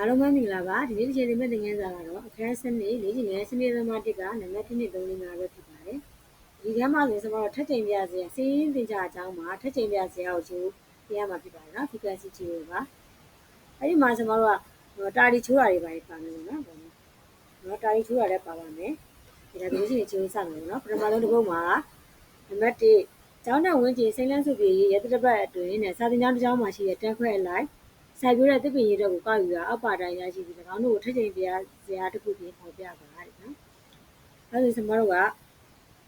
အားလုံးပဲမင်္ဂလာပါဒီနေ့တစ်ချိန်လေးမဲ့သင်ခန်းစာကတော့အခန်းစနစ်လေးချိန်ငယ်စနစ်သမားတစ်ကနံပါတ်1 2 3 4 5ပဲဖြစ်ပါတယ်ဒီကမ်းမှာဆိုကျွန်တော်တို့ထက်ချိန်ပြစရာစီးရင်သင်ကြားအကြောင်းမှာထက်ချိန်ပြစရာကိုကျိုးပြရမှာဖြစ်ပါတယ်နော် frequency ကျိုးပါအဲ့ဒီမှာကျွန်တော်တို့ကတာရီချိုးတာတွေပါပါမယ်နော်ပေါ့နော်တာရီချိုးတာလည်းပါပါမယ်ဒီဒါဒီချိန်ကျိုးစမယ်နော်ပထမဆုံးတစ်ပုဒ်မှာနံပါတ်1ကျောင်းတော်ဝင်းကျင်စိမ့်လန်းစုပြည်ရရတပတ်အတွင်းနဲ့စာသင်ကျောင်းတစ်ကျောင်းမှာရှိတဲ့တန်းခွဲအလိုက် စိုက်ပျိုးတဲ့သစ်ပင်ရည်တော့ကိုကောက်ယူတာအောက်ပါတိုင်းရရှိပြီး၎င်းတို့ကိုထက်ချိန်ပြဇရာတစ်ခုပြင်ပေါ်ပြပါတဲ့နော်။အဲဒါဆိုကျွန်တော်တို့က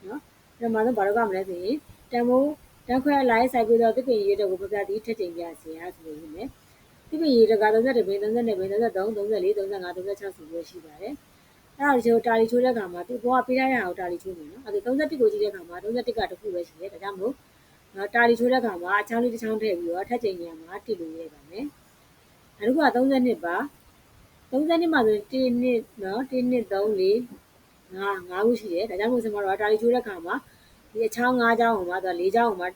နော်ပထမဆုံးဘာလို့ကမလဲဆိုရင်တန်မိုးတန်းခွဲအလိုက်စိုက်ပျိုးတဲ့သစ်ပင်ရည်တော့ကိုပြပြသည်ထက်ချိန်ပြဇရာဆိုလို့ရင်းမယ်။သစ်ပင်ရည်တော့က32ပင်32ပင်33 34 35 36ဆိုပြီးရှိပါတယ်။အဲ့ဒါကိုတာလီချိုးတဲ့ခါမှာသူဘောကပေးထားရအောင်တာလီချိုးမယ်နော်။အဲ့ဒါ31ကိုကြည့်တဲ့ခါမှာ31ကတစ်ခုပဲရှိတယ်။ဒါကြောင့်မို့နော်တာလီချိုးတဲ့ခါမှာအချောင်းလေးတစ်ချောင်းထည့်ပြီးတော့ထက်ချိန်ညမှာတိလို့ရပါမယ်။ နောက်တစ်ခုက32ပါ32မှာဆိုရင်1နှစ်နော်1နှစ်3 4 5 5ခုရှိတယ်ဒါကြောင့်မို့ကျွန်တော်တို့တာလီချိုးတဲ့ခါမှာဒီအချောင်း5ချောင်းကိုမှဆို4ချောင်းကိုမှ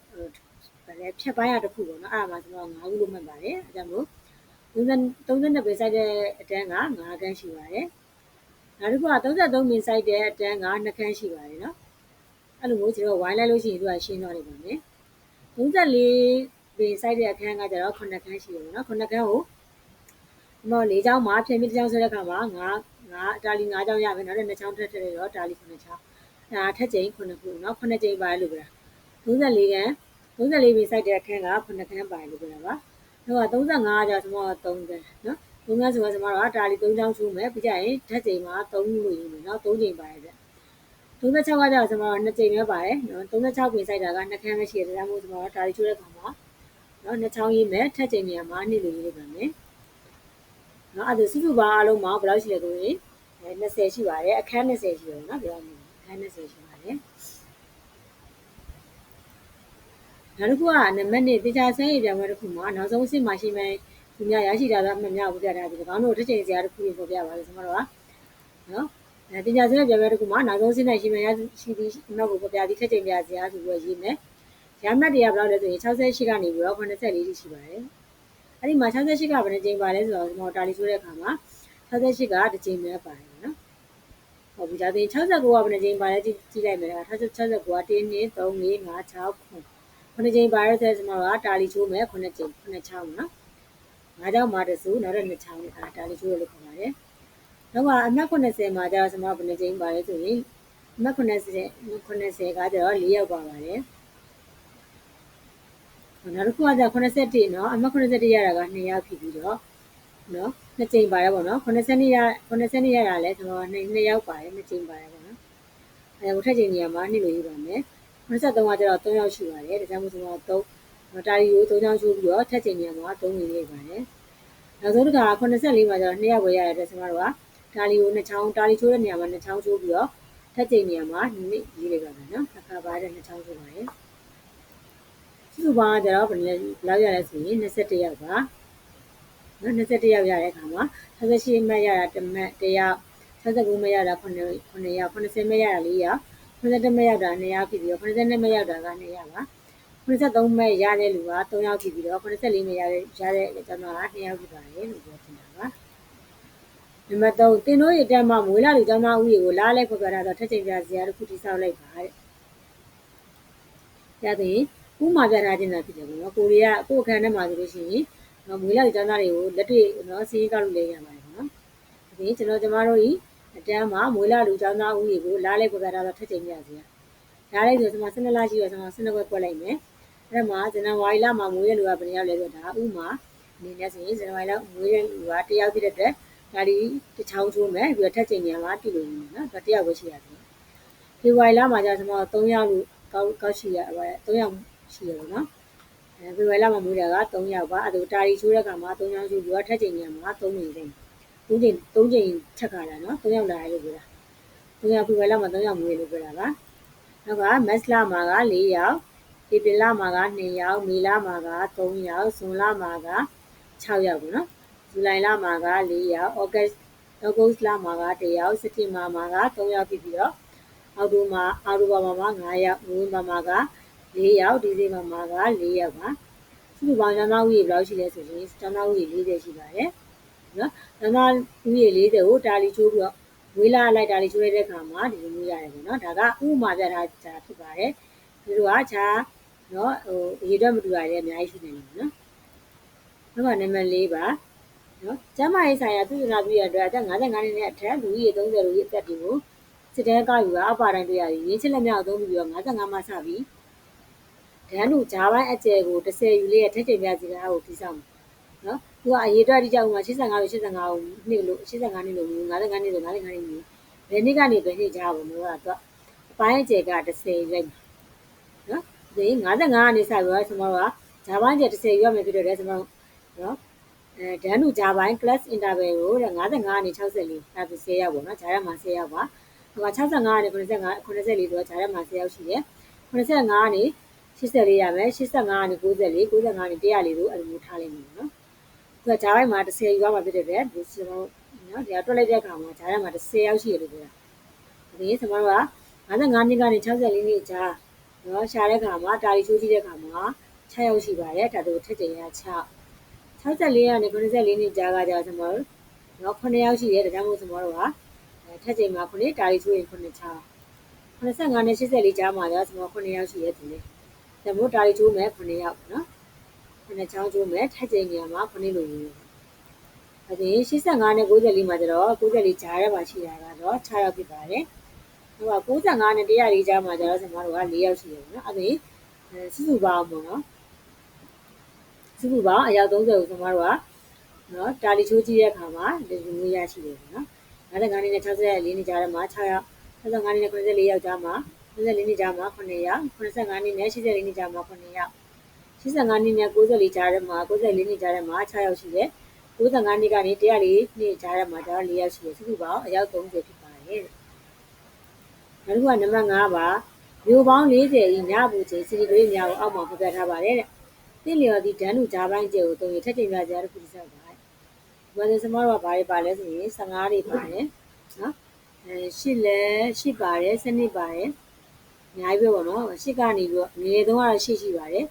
ဗလဲဖြတ်ပိုင်းရတစ်ခုပေါ့နော်အဲ့ဒါမှကျွန်တော်5ခုလို့မှတ်ပါတယ်အဲကြောင့်မို့32ပဲစိုက်တဲ့အတန်းက5ခန်းရှိပါတယ်နောက်တစ်ခုက33ပင်စိုက်တဲ့အတန်းက2ခန်းရှိပါတယ်နော်အဲ့လိုမျိုးကျွန်တော်ဝိုင်းလိုက်လို့ရှိရင်သူကရှင်းသွားနေပါမယ်34ပင်စိုက်တဲ့အခန်းကကျတော့9ခန်းရှိတယ်နော်9ခန်းကို ဒီမှာ၄ချောင်းမှာဖြည့်ပြီးတစ်ချောင်းဆွဲတဲ့အခါမှာငါငါတာလီ၅ချောင်းရမယ်နောက်တဲ့2ချောင်းထပ်ထည့်ရတော့တာလီ9ချောင်းအဲထက်ချိန်9ခုနော်9ချိန်ပါတယ်လို့ပြောတာ34ခန်း34ပြီစိုက်တဲ့အခန်းက9ခန်းပါတယ်လို့ပြောတာပါတော့35ကျော်ကျွန်တော်3ခန်းနော်3ခန်းဆိုတော့ကျွန်တော်ကတာလီ3ချောင်းချိုးမယ်ပြီးကြရင်ထက်ချိန်မှာ3ခုလို့ရေးမယ်နော်3ချိန်ပါတယ်ဗျ36ကကြာကျွန်တော်2ချိန်ပဲပါတယ်နော်36ပြင်စိုက်တာက2ခန်းပဲရှိတယ်ဒါမှမဟုတ်ကျွန်တော်တာလီချိုးတဲ့ခါမှာနော်2ချောင်းရေးမယ်ထက်ချိန်နေရာမှာ2လို့ရေးလိုက်ပါမယ် နော်အဲ့ဒါစုစုပေါင်းအလုံးမှာဘယ်လောက်ရှိလဲဆိုရင်20ရှိပါတယ်အခန်း20ရှိတယ်နော်ပြောရမယ်အခန်း20ရှိပါတယ်နောက်တစ်ခုကနံပါတ်1တေချာဆန်းရည်ပြန်ပွဲတစ်ခုမှာနောက်ဆုံးအဆင့်မှာရှိမယ်သူများရရှိတာကအမှန်များကိုပြထားပြီးတော့တို့တစ်ချိန်စရာတစ်ခုကိုပေါ်ပြပါလို့ကျွန်တော်တို့ကနော်အဲတင်ညာဆန်းရပြန်ပွဲတစ်ခုမှာနောက်ဆုံးအဆင့်နဲ့ရှိမယ်ရရှိသည့်အမှတ်ကိုပေါ်ပြပြီးတစ်ချိန်ပြစရာဆိုပြီးရေးမယ်ရမှတ်တွေကဘယ်လောက်လဲဆိုရင်68ကနေပြီးတော့84တိရှိပါတယ် အဲ့ဒီမှာ68ကဘယ်နှကြိမ်ပါလဲဆိုတော့ကျွန်တော်တာလီဆိုတဲ့အခါမှာ68ကတစ်ကြိမ်ပဲပါတယ်နော်ဟုတ်ပြီဒါဆိုရင်69ကဘယ်နှကြိမ်ပါလဲကြည့်ကြည့်လိုက်မယ်69က1 2 3 4 5 6 9ခုနှစ်ကြိမ်ပါရတဲ့ကျွန်တော်ကတာလီချိုးမယ်ခုနှစ်ကြိမ်ခုနှစ်ချောင်းနော်ငါးချောင်းမှာတစုနောက်တဲ့နှစ်ချောင်းနဲ့တာလီချိုးရလို့ခေါ်ပါတယ်နောက်ကအမှတ်80မှာကျတော့ကျွန်တော်ဘယ်နှကြိမ်ပါလဲဆိုရင်အမှတ်80 80ကကျတော့4ရောက်ပါပါတယ် နောက်တစ်ခုကじゃ81เนาะအမှတ်81ရတာက2ရောက်ဖြစ်ပြီးတော့เนาะနှစ်ကြိမ်ပါတယ်ပေါ့နော်82ရ82ရတာလဲကျွန်တော်2ရောက်ပါတယ်နှစ်ကြိမ်ပါတယ်ပေါ့နော်အဲဟိုထက်ကြိမ်နေရာမှာ2လို့ရေးပါမယ်83ကကျတော့3ရောက်ရှိပါတယ်ဒါကြောင့်မို့ကျွန်တော်3တာရီကို3ချောင်းချိုးပြီးတော့ထက်ကြိမ်နေရာမှာ3လို့ရေးပါတယ်နောက်ဆုံးတစ်ခါ84မှာကျတော့2ရောက်ပဲရတဲ့ကျွန်တော်တို့ကတာလီကို2ချောင်းတာလီချိုးတဲ့နေရာမှာ2ချောင်းချိုးပြီးတော့ထက်ကြိမ်နေရာမှာ2ရေးလိုက်ပါမယ်နော်တစ်ခါပါတယ်2ချောင်းချိုးပါတယ် စုစုပေါင်းကကျတော့ဘယ်လောက်ရလဲဆိုရင်21ယောက်ပါနော်21ယောက်ရတဲ့အခါမှာ68မှတ်ရတာ1မှတ်1ယောက်69မှတ်ရတာ9 9ယောက်80မှတ်ရတာ4ယောက်81မှတ်ရတာ2ယောက်ဖြစ်ပြီးတော့82မှတ်ရတာက2ယောက်ပါ83မှတ်ရတဲ့လူက3ယောက်ဖြစ်ပြီးတော့84မှတ်ရတဲ့ရတဲ့ကျွန်တော်က2ယောက်ဖြစ်ပါတယ်လို့ပြောချင်တာပါနံပါတ်3တင်တို့ရတက်မှမွေးလာလူကျောင်းသားဦးရေကိုလားလဲဖော်ပြထားတော့ထက်ချိန်ပြစရာတစ်ခုတိဆောက်လိုက်ပါတဲ့။ဒါဆိုရင် ဥမာပြထားခြင်းသာဖြစ်တယ်ပေါ့နော်ကိုရီးယားကိုအခန်းထဲမှာဆိုလို့ရှိရင်နော်မွေးလာတဲ့ကျန်းသားတွေကိုလက်တွေ့နော်စီးရင်ကောက်လို့လည်းရပါတယ်ပေါ့နော်ဒီပြင်ကျွန်တော်ကျမတို့ဤအတန်းမှာမွေးလာလူကျန်းသားဦးရေကိုလားလိုက်ပေါ်ပြထားတော့ထက်ချိန်ပြစီရဒါလိုက်ဆိုကျွန်မ12လရှိရကျွန်မ12ခွက်ကွက်လိုက်မယ်အဲ့ဒါမှာဇန်နဝါရီလမှာမွေးတဲ့လူကဘယ်နှယောက်လဲဆိုတော့ဒါဥမာအနေနဲ့ဆိုရင်ဇန်နဝါရီလမွေးတဲ့လူကတယောက်ဖြစ်တဲ့အတွက်ဒါဒီတစ်ချောင်းချိုးမယ်ပြီးတော့ထက်ချိန်နေရာမှာတိလို့ရမယ်နော်ဒါတယောက်ပဲရှိရတယ်ဖေဖော်ဝါရီလမှာကျကျွန်တော်3ယောက်လူကောက်ကောက်ရှိရပါတယ်3ယောက် ရှိရပါတော့အဲဖေဖော်ဝါရီလမှာမွေးတာက3ယောက်ပါအဲဒါတာရီချိုးတဲ့ခါမှာ3ယောက်ချိုးပြီးတော့ထက်ချိန်ညမှာ3နေတယ်3ချိန်3ချိန်ထက်ခါတာနော်3ယောက်လာရလို့ပြောတာ3ယောက်ဖေဖော်ဝါရီလမှာ3ယောက်မွေးလို့ပြောတာပါနောက်ကမက်စလာမှာက4ယောက်ဧပြီလမှာက2ယောက်မေလမှာက3ယောက်ဇွန်လမှာက6ယောက်ပေါ့နော်ဇူလိုင်လမှာက4ယောက်ဩဂတ်ဩဂုတ်လမှာက1ယောက်စက်တင်ဘာမှာက3ယောက်ပြီးပြီးတော့အောက်တိုဘာအောက်တိုဘာမှာ9ယောက်နိုဝင်ဘာမှာက 4ယောက်ဒီဇင်ဘာမှာက4ယောက်ပါစုစုပေါင်းကျောင်းသားဦးရေဘယ်လောက်ရှိလဲဆိုရင်ကျောင်းသားဦးရေ40ရှိပါတယ်နော်။သမဦးရေ40ကိုတာလီချိုးပြီးတော့ဝေးလာလိုက်တာလီချိုးရတဲ့အခါမှာဒီလိုမျိုးရတယ်ပေါ့နော်။ဒါကဥပမာပြထားတာဖြစ်ပါတယ်။ဒီလိုကခြားနော်ဟိုရေတော့မတူတာလည်းအများကြီးရှိနေတယ်နော်။နောက်မှနံပါတ်၄ပါနော်ကျမရေးဆိုင်ရာသုတနာပြုရအတွက်အသက်55နှစ်နဲ့အထက်လူကြီး30လူကြီးအသက်တွေကိုစစ်တမ်းကောက်ယူတာအပါတိုင်းတွေ့ရတယ်ရင်းချစ်လက်မြောက်အသုံးပြုပြီးတော့55မှစပြီး ဒန်းတို့ဂျာပိုင်းအကျယ်ကို10ယူလေးရဲ့ထက်ချိန်ပြစီကားကိုပြီးဆောင်နော်သူကအရေးအတွက်တိကျဥမှာ85လို့85ကိုနှစ်လို့85နှစ်လို့55နှစ်ဆို55နှစ်မျိုးဘယ်နှစ်ကနေဘယ်နှစ်ကြားပေါ့နော်အဲ့တော့အပိုင်းအကျယ်က10ရိုက်နော်ဒီ55ကနေစပြီးတော့ကျွန်တော်တို့ကဂျာပိုင်းကျယ်10ယူရမယ်ဖြစ်တော့တယ်ကျွန်တော်နော်အဲဒန်းတို့ဂျာပိုင်း class interval ကိုတဲ့55ကနေ64ဒါဆို10ရောက်ပေါ့နော်ဂျာရမှာ10ရောက်ပါဟိုက65ကနေ85 84ဆိုတော့ဂျာရမှာ10ရောက်ရှိတယ်85ကနေ 84ရမယ်85ကနေ94 95ကနေ100လေးတို့အဲ့လိုမျိုးထားလိုက်မယ်နော်သူကဂျာပိုင်းမှာ10ယူရမှာဖြစ်တဲ့အတွက်ဒီကျွန်တော်နော်ဒီကတွက်လိုက်တဲ့အခါမှာဂျာရမှာ10ရောက်ရှိရလို့ပြောတာဒီကျွန်တော်တို့က55နှစ်ကနေ64နှစ်ကြာနော်ရှာတဲ့အခါမှာတာလီချိုးကြည့်တဲ့အခါမှာ6ရောက်ရှိပါတယ်ဒါတို့ထက်ကြင်ရ6 64ကနေ94နှစ်ကြာကကြာကျွန်တော်တို့နော်9ရောက်ရှိတယ်ဒါကြောင့်မို့ကျွန်တော်တို့ကထက်ကြင်မှာ9တာလီချိုးရင်9 6 85နဲ့84ကြားမှာကြာကျွန်တော်9ရောက်ရှိရဲ့ဒီလေ ဒါမို့တာလီချိုးမယ်9ရောက်နော်9ချောင်းချိုးမယ်ထက်ကြင်နေရာမှာ9လို့ယူအပြင်85နဲ့94မှာကျတော့94ကြားထဲမှာရှိတာကတော့6ရောက်ဖြစ်ပါတယ်ဟိုက95နဲ့104ကြားမှာကျတော့ကျွန်တော်တို့က4ရောက်ရှိတယ်နော်အပြင်စုစုပေါင်းပေါ့နော်စုစုပေါင်းအယောက်30ကိုကျွန်တော်တို့ကနော်တာလီချိုးကြည့်တဲ့အခါမှာဒီလိုမျိုးရရှိတယ်ပေါ့နော်95နှစ်နဲ့64နှစ်ကြားထဲမှာ6ရောက်65နှစ်နဲ့94ယောက်ကြားမှာ 94နှစ်ကြားမှာ9ယောက်85နှစ်နဲ့84နှစ်ကြားမှာ9ယောက်85နှစ်နဲ့94ကြားထဲမှာ94နှစ်ကြားထဲမှာ6ယောက်ရှိတယ်95နှစ်ကနေ104နှစ်ကြားထဲမှာကျတော့4ယောက်ရှိတယ်စုစုပေါင်းအယောက်30ဖြစ်ပါတယ်နောက်တစ်ခုကနံပါတ်5ပါမျိုးပေါင်း40ဤညပူချိန်စီရီဂရိတ်များကိုအောက်မှာဖော်ပြထားပါတယ်တဲ့တင့်လျော်သည့်ဒန်းလူကြားပိုင်းကျဲကိုတုံးရထက်ချိန်ပြကြရတဲ့ခုတစ်ဆက်ပါဝယ်စင်စမတော့ဘာတွေပါလဲဆိုရင်15တွေပါတယ်နော်အဲ8လဲ8ပါတယ်စနစ်ပါတယ် အများကြီးပဲပေါ့နော်8ကနေပြီးတော့ငယ်ဆုံးကတော့8ရှိပါတယ်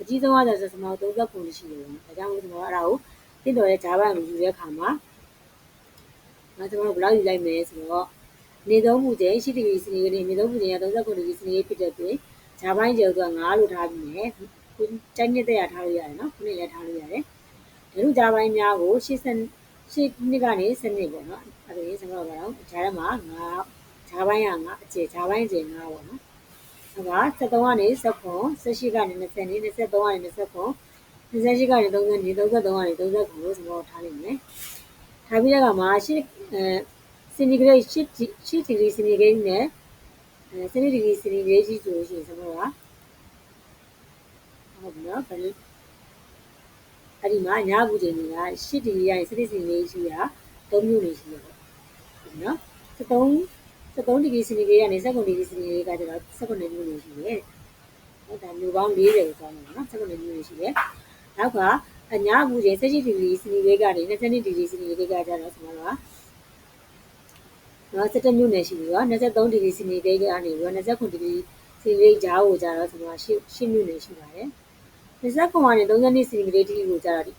အကြီးဆုံးကတော့စမတော့30ခုရှိတယ်ပေါ့နော်ဒါကြောင့်မို့ကျွန်တော်အဲ့ဒါကိုတင့်တော်ရဲ့ဂျာဘန်ကိုယူတဲ့အခါမှာနော်ကျွန်တော်တို့ဘယ်လောက်ယူလိုက်မလဲဆိုတော့နေသုံးမှုချိန်8ဒီဂရီစနေကနေနေသုံးမှုချိန်က39ဒီဂရီစနေဖြစ်တဲ့ပြင်ဂျာဘန်ကျယ်က9လို့ထားပြီးမယ်တိုက်နှစ်တဲ့ရထားလို့ရတယ်နော်ခုနှစ်လည်းထားလို့ရတယ်ဒရုဂျာပိုင်းများကို80 8နှစ်ကနေ7နှစ်ပေါ့နော်အဲ့ဒါရေးကျွန်တော်ကတော့ဂျာထဲမှာ9ဂျာပိုင်းက9အကျေဂျာပိုင်းကျေ9ပေါ့နော် အဲ့ဒါ73ကနေ79 18ကနေ20နေ23ကနေ29 28ကနေ30နေ33ကနေ39ကိုကျွန်တော်ထားလိုက်မယ်ထားပြီးတဲ့အခါမှာ8အဲစင်တီဂရိတ်8 8ဒီဂရီစင်တီဂရိတ်နဲ့အဲစင်တီဒီဂရီစင်တီဂရိတ်ကြီးဆိုလို့ရှိရင်ကျွန်တော်ကဟုတ်ပြီနော်ဘယ်လိုအဲ့ဒီမှာညဘူးချိန်တွေက8ဒီဂရီကနေ7ဒီဂရီရှိတာ3မျိုးနေရှိတယ်ပေါ့နော် 73 73ဒီဂရီစင်တီဂရိတ်ကနေ79ဒီဂရီစင်တီဂရိတ်ကကျတော့79မျိုးနေရှိတယ်ဟုတ်ဒါမျိုးပေါင်း40ကိုသွားမယ်နော်79မျိုးနေရှိတယ်နောက်ကအညာဘူးချိန်78ဒီဂရီစင်တီဂရိတ်ကနေ22ဒီဂရီစင်တီဂရိတ်ကကျတော့ကျွန်တော်ကနော်17မျိုးနယ်ရှိပြီးတော့23ဒီဂရီစင်တီဂရိတ်ကနေပြီးတော့29ဒီဂရီစင်တီဂရိတ်ကြားကိုကျတော့ကျွန်တော်က10မျိုးနယ်ရှိပါတယ်20ကွန်ကနေ32စီမီလေးတိကိုကြာတာဒီ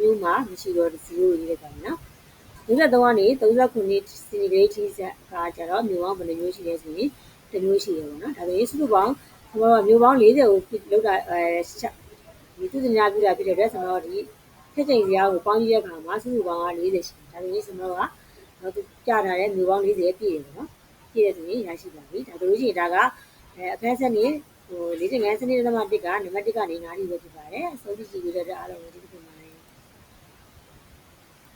မျိုးမှမရှိတော့0ရေးလိုက်ပါမယ်နော် 23ကနေ39စီမီလေးတိဆက်ကကြာတော့မျိုးပေါင်းဘယ်နှမျိုးရှိလဲဆိုရင်တစ်မျိုးရှိရပါတော့ဒါပေမဲ့စုစုပေါင်းကျွန်တော်မျိုးပေါင်း40ကိုလောက်တာအဲဒီသူစညာပြတာဖြစ်တဲ့အတွက်ကျွန်တော်ဒီထက်ချိန်စရာကိုပေါင်းကြည့်တဲ့အခါမှာစုစုပေါင်းက40ရှိတယ်ဒါပေမဲ့ကျွန်တော်ကတော့ကြာထားတဲ့မျိုးပေါင်း40ပြည့်တယ်ပေါ့နော်ပြည့်တယ်ဆိုရင်ရရှိပါပြီဒါဆိုလို့ရှိရင်ဒါကအဲအဖက်ဆက်နေဟိုလေးတင်ငန်းစနစ်သမ1ကနံပါတ်1ကနေ9ထိပဲဖြစ်ပါတယ်အဆုံးထိကြည့်ရတဲ့အားလုံးကိုဒီ